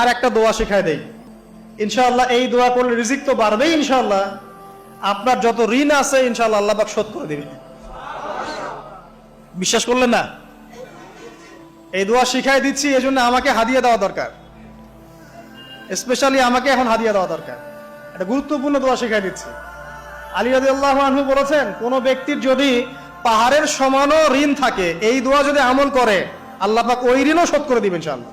আর একটা দোয়া শিখাই দেই। ইনশাআল্লাহ এই দোয়া করলে রিজিক তো বাড়বেই ইনশাআল্লাহ। আপনার যত ঋণ আছে, ইনশাআল্লাহ আল্লাহ পাক শোধ করে দিবে বিশ্বাস করলেন না? এই দোয়া শিখাই দিচ্ছি এই জন্য আমাকে হাদিয়া দেওয়া দরকার। স্পেশালি আমাকে এখন হাদিয়া দেওয়া দরকার। একটা গুরুত্বপূর্ণ দোয়া শিখাই দিচ্ছি। আলী রাজি আল্লাহ আনহু বলেছেন, কোন ব্যক্তির যদি পাহাড়ের সমানও ঋণ থাকে, এই দোয়া যদি আমল করে, আল্লাহ পাক ওই ঋণও শোধ করে দিবেন ইনশাআল্লাহ।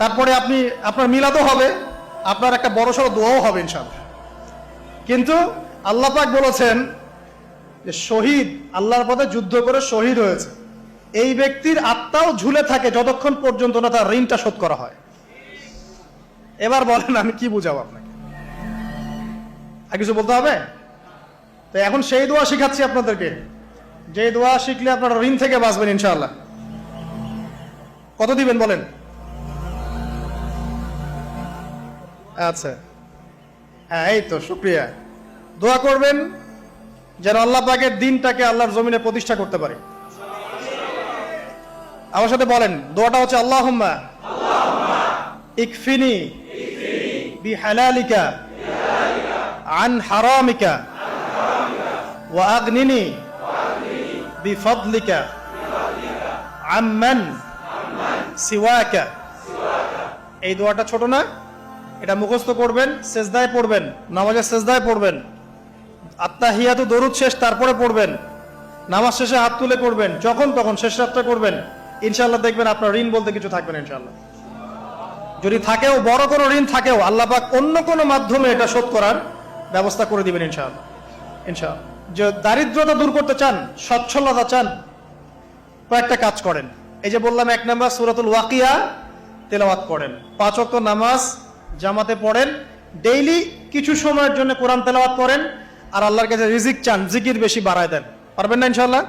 তারপরে আপনি, আপনার মিলাদও হবে, আপনার একটা বড় সড়ো দোয়াও হবে ইনশাল্লাহ কিন্তু আল্লাহ পাক বলেছেন যে শহীদ, আল্লাহর পথে যুদ্ধ করে শহীদ হয়েছে। এই ব্যক্তির আত্মাও ঝুলে থাকে যতক্ষণ পর্যন্ত না তার ঋণটা শোধ করা হয়। এবার বলেন, আমি কি বুঝাবো আপনাকে? আর কিছু বলতে হবে? তো এখন সেই দোয়া শিখাচ্ছি আপনাদেরকে। যে দোয়া শিখলে আপনারা ঋণ থেকে বাঁচবেন ইনশাআল্লাহ। কত দিবেন বলেন? আচ্ছা হ্যাঁ এই তো শুক্রিয়া দোয়া করবেন যেন আল্লাহ পাকের দিনটাকে আল্লাহর জমিনে প্রতিষ্ঠা করতে পারে আমার সাথে বলেন দোয়াটা হচ্ছে আল্লাহ ইকফিনি বিহালালিকা عن حرامك وأغنني بفضلك عمن سواك এই দোয়াটা ছোট না এটা মুখস্থ করবেন সেজদায় পড়বেন, নামাজের সেজদায় পড়বেন। আত্মা আত্মাহিয়াতু দরুদ শেষ, তারপরে পড়বেন। নামাজ শেষে হাত তুলে করবেন যখন তখন শেষ রাতটা করবেন। ইনশাল্লাহ দেখবেন আপনার ঋণ বলতে কিছু থাকবে না ইনশাল্লাহ যদি থাকেও, বড় কোনো ঋণ থাকেও, আল্লাহ পাক অন্য কোনো মাধ্যমে এটা শোধ করার ব্যবস্থা করে দিবেন ইনশাআল্লাহ। ইনশাআল্লাহ। যে দারিদ্রতা দূর করতে চান সচ্ছলতা চান, কয়েকটা কাজ করেন। এই যে বললাম, এক নাম্বার সুরাতুল ওয়াকিয়া তেলাওয়াত করেন। পাঁচ ওয়াক্ত নামাজ জামাতে পড়েন ডেইলি কিছু সময়ের জন্য কোরআন তেলাওয়াত করেন, আর আল্লাহর কাছে রিজিক চান, জিকির বেশি বাড়ায় দেন। পারবেন না ইনশাআল্লাহ?